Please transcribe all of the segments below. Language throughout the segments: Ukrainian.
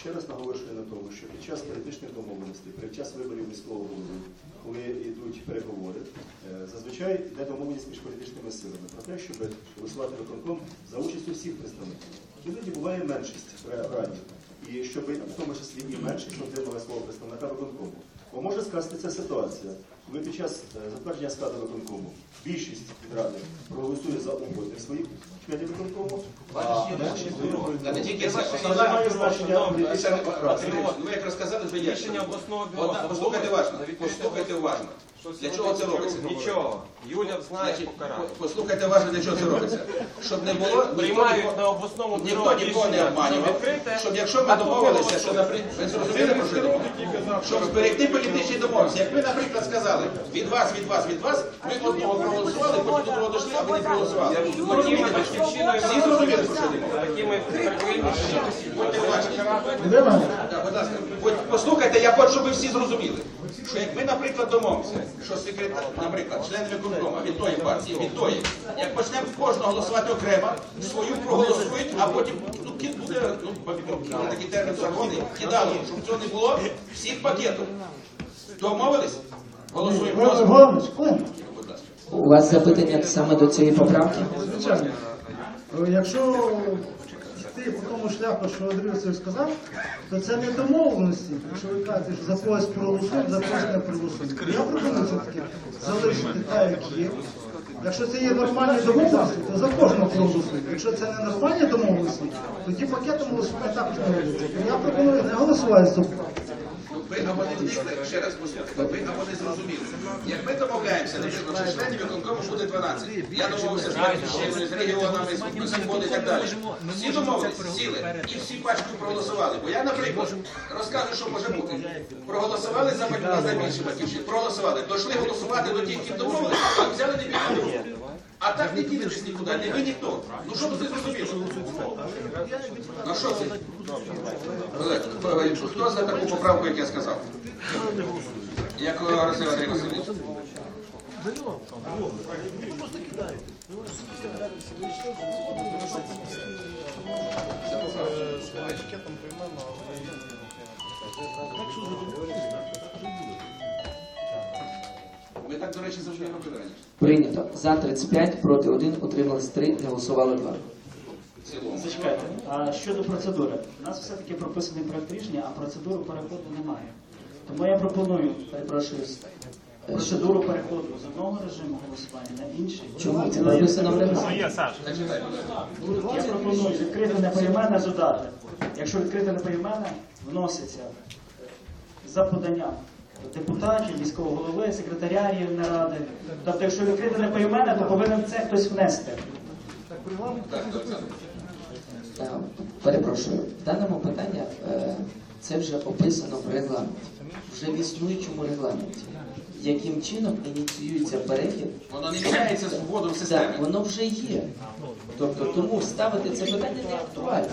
ще раз наголошую на тому, що під час політичних домовленостей, під час виборів міського голови, коли йдуть переговори, е, зазвичай йде домовленість між політичними силами про те, щоб голосувати виконком за участю всіх представників. Іноді буває меншість в раді. І щоб в тому числі і меншість отримала свого представника виконкому. Бо може скластися ситуація, коли під час е, затвердження складу виконкому більшість від ради проголосує за угодних своїх членів виконкому, а меншість ви як розказали, як Рішення обласного бюро. Послухайте уважно, послухайте уважно. Для чого це робиться? Нічого. Юля знає покарання. послухайте уважно, для чого це робиться. Щоб не було ніхто Приймають на обласному бюро Ніхто нікого не обманював. Щоб якщо ми домовилися, що наприклад, ви зрозуміли про що я думаю? Щоб зберегти політичні домовленості. Як ми, наприклад, сказали, від вас, від вас, від вас, ми одного проголосували, потім другого дошли, а ви не проголосували. Всі зрозуміли, про що ласка, послухайте, я хочу, щоб ви всі зрозуміли. Що як ми, наприклад, домовимося, що секретар, наприклад, член виконкому від тої партії, від тої, як почнемо кожного голосувати окремо, свою проголосують, а потім ну, кіт буде, ну, такий термін законний, кидало, щоб цього не було, всіх пакетом. Домовились? Голосуємо. У вас запитання саме до цієї поправки? Звичайно. Е, Якщо йти по тому шляху, що Андрій сказав, то це не домовленості. Якщо ви кажете, що за когось проголосують, за когось не проголосують. Я пропоную все-таки залишити те, як є. Якщо це є нормальні домовленості, то за кожного проголосують. Якщо це не нормальні домовленості, тоді пакетом голосування також не робиться. Я пропоную не голосувати за або не вникли, ще раз послухайте, ви або не зрозуміли. Як ми домовляємося, наприклад, що членів виконкому буде 12. Я домовився з батьківщиною, з регіонами, з і так далі. Всі домовились, сіли і всі пачкою проголосували. Бо я, наприклад, розкажу, що може бути. Проголосували за більше батьківщин. Проголосували. Дошли голосувати до тих, ким домовились, а взяли не підтримку. А так не ділишся нікуди, не ви ніхто. Ну що ви це зрозуміли? Ну що це? Хто- за таку поправку, як я сказав? Як Росія Андрій Васильович? Ми так, до речі, завжди робили раніше. Прийнято. За 35, проти 1, утримались 3, не голосували 2. В цілому. Зачекайте, а щодо процедури, у нас все-таки прописаний проект рішення, а процедури переходу немає. Тому я пропоную, перепрошую, процедуру переходу з одного режиму голосування на інший. Чому це написано в регламенті? Я пропоную відкрити непоіменне додати. Якщо відкрити непоіменне, вноситься за поданням депутатів, міського голови, секретаря районної ради. Тобто, якщо відкрити непоіменне, то повинен це хтось внести. Так, Олександр. Е, Перепрошую, в даному питанні е, це вже описано в регламенті, вже в існуючому регламенті. Яким чином ініціюється перехід? Воно не міняється з вводом в системі. Так, воно вже є. Тобто тому ставити це питання не актуально.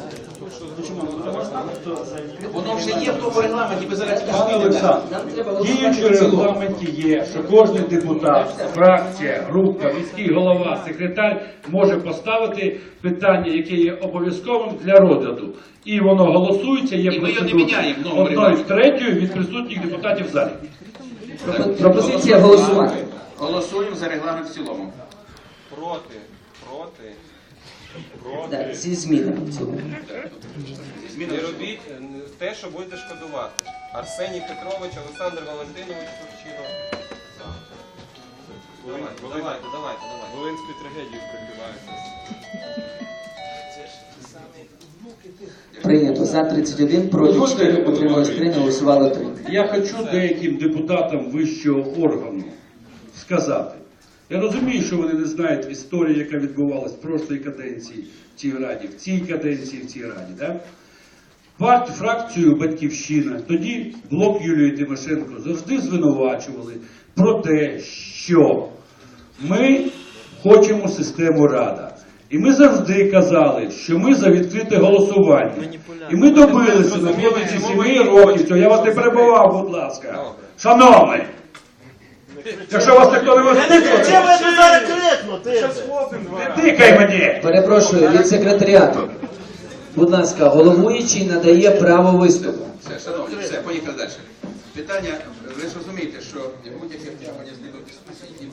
Воно вже є в тому регламенті, ви зараз Пане. Олександр, Нам треба діючи в в регламенті є, що кожен депутат, фракція, група, міський голова, секретар може поставити питання, яке є обов'язковим для розгляду. І воно голосується, є І ми його не процедура міняємо в новому одною регламенті. третьою від присутніх депутатів в залі. Пропозиція голосувати. Голосуємо за регламент в цілому. проти, проти, Да, зі змінами в цілому. Не робіть е, те, що будете шкодувати. Арсеній Петрович, Олександр Валентинович Турчинов. Давайте, давайте, давайте, давайте. Волинської трагедії прикривається. Прийнято за 31, проти 4, утримались 3, не голосували 3. Я хочу деяким депутатам вищого органу сказати. Я розумію, що вони не знають історії, яка відбувалась в прошлій каденції в цій раді, в цій каденції в цій раді. Да? Парт, фракцію Батьківщина, тоді блок Юлії Тимошенко завжди звинувачували про те, що ми хочемо систему рада. І ми завжди казали, що ми за відкрите голосування. І ми добилися на протязі семи років. Я вас не перебував, будь ласка. Шановний! Якщо вас ніхто не може Чим ви зараз крикнути? не тикай мені! Перепрошую від секретаріату. Будь ласка, головуючий надає право виступу. Все, шановні, все, поїхали далі. Питання, ви ж розумієте, що будь-яке організаційне дискусії